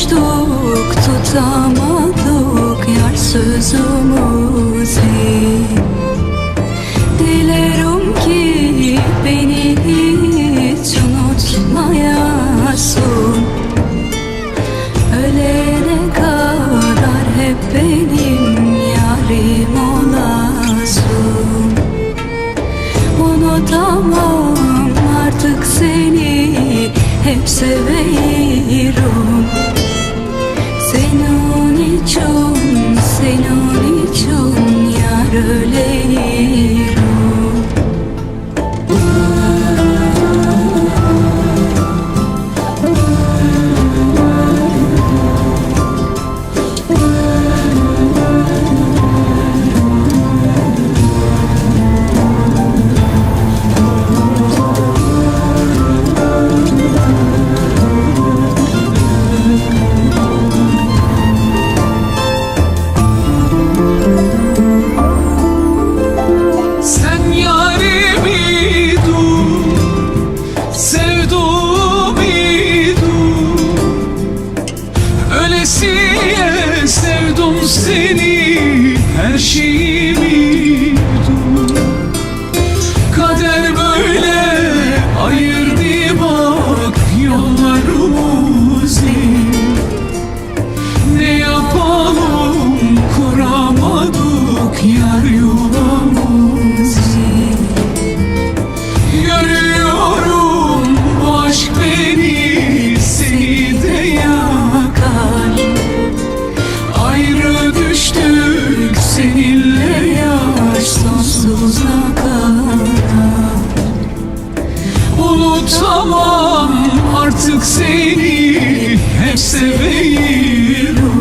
Konuştuk tutamadık yar sözümüzü. Dilerim ki beni hiç unutmayasın. Ölene kadar hep benim yarim olasın. Unutamam artık seni hep seviyorum için, senin için yar öleyim şeyimi dur Kader böyle ayırdı bak yollarımızı Unutamam artık seni Hep seveyim.